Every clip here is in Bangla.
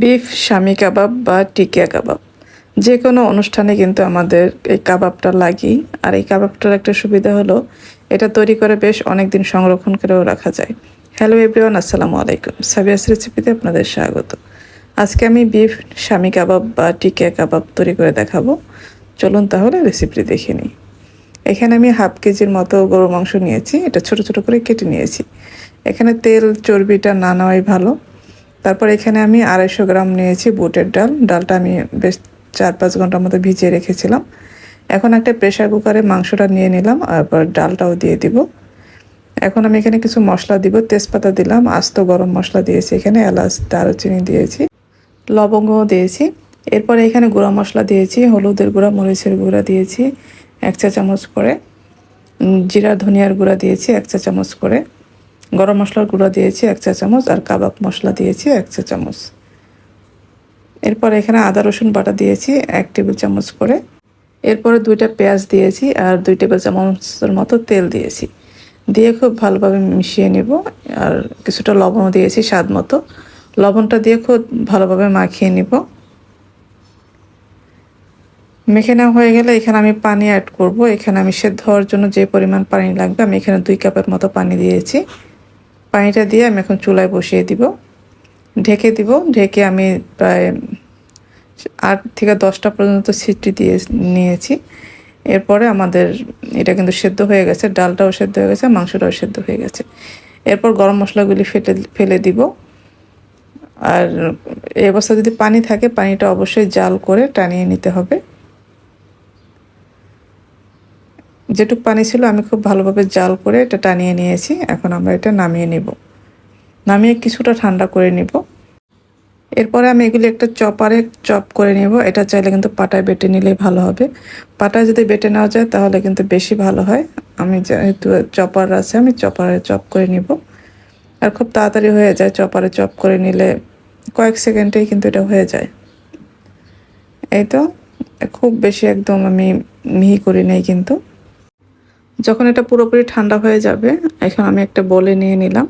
বিফ স্বামী কাবাব বা টিকিয়া কাবাব। যে কোনো অনুষ্ঠানে কিন্তু আমাদের এই কাবাবটা লাগেই। আর এই কাবাবটার একটা সুবিধা হলো, এটা তৈরি করে বেশ অনেক দিন সংরক্ষণ করেও রাখা যায়। হ্যালো এভরিওয়ান, আসসালামু আলাইকুম। সাবিয়াস রেসিপিতে আপনাদের স্বাগত। আজকে আমি বিফ স্বামী কাবাব বা টিকিয়া কাবাব তৈরি করে দেখাবো। চলুন তাহলে রেসিপিটি দেখে নিই। এখানে আমি হাফ কেজির মতো গরু মাংস নিয়েছি। এটা ছোট ছোট করে কেটে নিয়েছি। এখানে তেল, চর্বিটা না নেওয়াই ভালো। তারপর এখানে আমি আড়াইশো গ্রাম নিয়েছি বুটের ডাল। ডালটা আমি বেশ চার পাঁচ ঘণ্টার মতো ভিজিয়ে রেখেছিলাম। এখন একটা প্রেশার কুকারে মাংসটা নিয়ে নিলাম, তারপর ডালটাও দিয়ে দিব। এখন আমি এখানে কিছু মশলা দিব, তেজপাতা দিলাম, আস্ত গরম মশলা দিয়েছি এখানে, এলাচ, দারুচিনি দিয়েছি, লবঙ্গও দিয়েছি। এরপরে এখানে গুঁড়া মশলা দিয়েছি, হলুদের গুঁড়া, মরিচের গুঁড়া দিয়েছি, এক চা চামচ করে জিরা ধনিয়ার গুঁড়া দিয়েছি, এক চা চামচ করে। গরম মশলার গুঁড়া দিয়েছি এক চা চামচ আর কাবাব মশলা দিয়েছি এক চা চামচ। এরপর এখানে আদা, রসুন বাটা দিয়েছি এক টেবিল চামচ করে। এরপরে দুইটা পেঁয়াজ দিয়েছি আর দুই টেবিল চামচের মতো তেল দিয়েছি। দিয়ে খুব ভালোভাবে মিশিয়ে নেব আর কিছুটা লবণও দিয়েছি স্বাদ মতো। লবণটা দিয়ে খুব ভালোভাবে মাখিয়ে নিব। মেখে নেওয়া হয়ে গেলে এখানে আমি পানি অ্যাড করব। এখানে আমি সেদ্ধ হওয়ার জন্য যে পরিমাণ পানি লাগবে আমি এখানে দুই কাপের মতো পানি দিয়েছি। পানিটা দিয়ে আমি এখন চুলায় বসিয়ে দিব। ঢেকে দিব। ঢেকে আমি প্রায় আট থেকে দশটা পর্যন্ত সিটি দিয়ে নিয়েছি। এরপরে আমাদের এটা কিন্তু সেদ্ধ হয়ে গেছে। ডালটাও সেদ্ধ হয়ে গেছে, মাংসটাও সেদ্ধ হয়ে গেছে। এরপর গরম মশলাগুলি ফেটে, ফেলে দিব। আর এই অবস্থা যদি পানি থাকে, পানিটা অবশ্যই জাল করে টানিয়ে নিতে হবে। যেটুক পানি ছিল আমি খুব ভালোভাবে জাল করে এটা টানিয়ে নিয়েছি। এখন আমরা এটা নামিয়ে নিব। নামিয়ে কিছুটা ঠান্ডা করে নিব। এরপরে আমি এগুলি একটা চপারে চপ করে নিব। এটা চাইলে কিন্তু পাটায় বেটে নিলেই ভালো হবে। পাটায় যদি বেটে নেওয়া যায় তাহলে কিন্তু বেশি ভালো হয়। আমি যেহেতু চপার আছে, আমি চপারে চপ করে নিব। আর খুব তাড়াতাড়ি হয়ে যায় চপারে চপ করে নিলে। কয়েক সেকেন্ডেই কিন্তু এটা হয়ে যায়। এই তো, খুব বেশি একদম আমি মিহি করি নেই কিন্তু। যখন এটা পুরোপুরি ঠান্ডা হয়ে যাবে, এখন আমি একটা বলে নিয়ে নিলাম।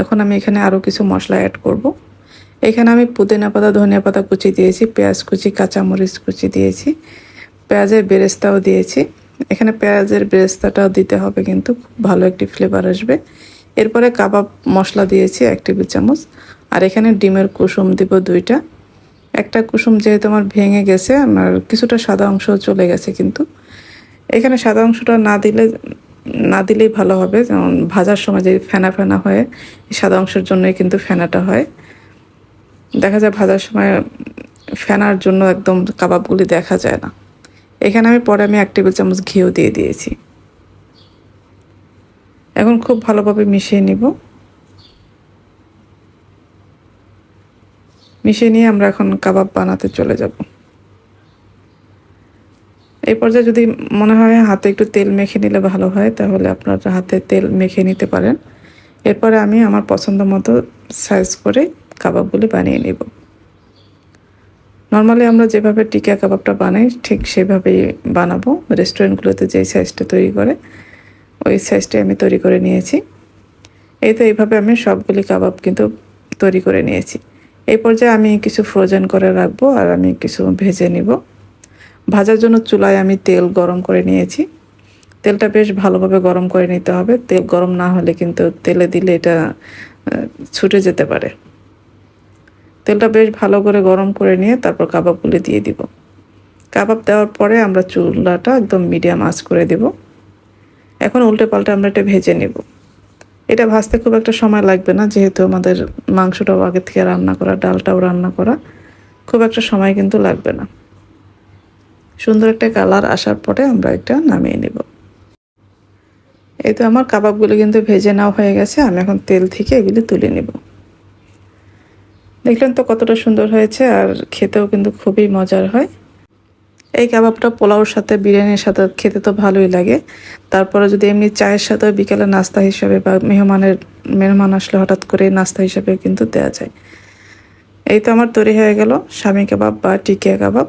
এখন আমি এখানে আরও কিছু মশলা অ্যাড করব। এখানে আমি পুদিনা পাতা, ধনিয়া পাতা কুচি দিয়েছি, পেঁয়াজ কুচি, কাঁচামরিচ কুচি দিয়েছি, পেঁয়াজের বেরেস্তাও দিয়েছি। এখানে পেঁয়াজের বেরেস্তাটাও দিতে হবে কিন্তু, খুব ভালো একটি ফ্লেভার আসবে। এরপরে কাবাব মশলা দিয়েছি, এক টেবিল চামচ। আর এখানে ডিমের কুসুম দিব দুইটা। একটা কুসুম যেহেতু আমার ভেঙে গেছে, আমার কিছুটা সাদা অংশ চলে গেছে কিন্তু এখানে সাদা অংশটা না দিলে, না দিলেই ভালো হবে। যেমন ভাজার সময় যে ফেনা ফেনা হয় সাদা অংশের জন্যই কিন্তু ফেনাটা হয়। দেখা যায় ভাজার সময় ফেনার জন্য একদম কাবাবগুলি দেখা যায় না। এখানে আমি পরে আমি এক টেবিল চামচ ঘিও দিয়ে দিয়েছি। এখন খুব ভালোভাবে মিশিয়ে নিব। মিশিয়ে নিয়ে আমরা এখন কাবাব বানাতে চলে যাব। এই পর্যায়ে যদি মনে হয় হাতে একটু তেল মেখে নিলে ভালো হয়, তাহলে আপনার হাতে তেল মেখে নিতে পারেন। এরপরে আমি আমার পছন্দ মতো সাইজ করে কাবাবগুলি বানিয়ে নেব। নর্মালি আমরা যেভাবে টিকা কাবাবটা বানাই, ঠিক সেভাবেই বানাবো। রেস্টুরেন্টগুলোতে যেই সাইজটা তৈরি করে, ওই সাইজটাই আমি তৈরি করে নিয়েছি। এই তো এইভাবে আমি সবগুলি কাবাব কিন্তু তৈরি করে নিয়েছি। এই পর্যায়ে আমি কিছু ফ্রোজেন করে রাখব আর আমি কিছু ভেজে নিব। ভাজার জন্য চুলায় আমি তেল গরম করে নিয়েছি। তেলটা বেশ ভালোভাবে গরম করে নিতে হবে। তেল গরম না হলে কিন্তু তেলে দিলে এটা ছুটে যেতে পারে। তেলটা বেশ ভালো করে গরম করে নিয়ে তারপর কাবাবগুলি দিয়ে দিব। কাবাব দেওয়ার পরে আমরা চুলাটা একদম মিডিয়াম আঁচ করে দেব। এখন উল্টে পাল্টে আমরা এটা ভেজে নেব। এটা ভাজতে খুব একটা সময় লাগবে না, যেহেতু আমাদের মাংসটাও আগে থেকে রান্না করা, ডালটাও রান্না করা, খুব একটা সময় কিন্তু লাগবে না। সুন্দর একটা কালার আসার পরে আমরা এটা নামিয়ে নেব। এই তো আমার কাবাবগুলো কিন্তু ভেজে নাও হয়ে গেছে, আমি এখন তেল থেকে এগুলি তুলে নেব। দেখলেন তো কতটা সুন্দর হয়েছে, আর খেতেও কিন্তু খুবই মজার হয়। এই কাবাবটা পোলাওর সাথে, বিরিয়ানির সাথে খেতে তো ভালোই লাগে। তারপরে যদি এমনি চায়ের সাথে বিকেলে নাস্তা হিসাবে বা মেহমানের, মেহমান আসলে হঠাৎ করে নাস্তা হিসাবে কিন্তু দেওয়া যায়। এই তো আমার তৈরি হয়ে গেল, স্বামী কাবাব বা টিকিয়া কাবাব।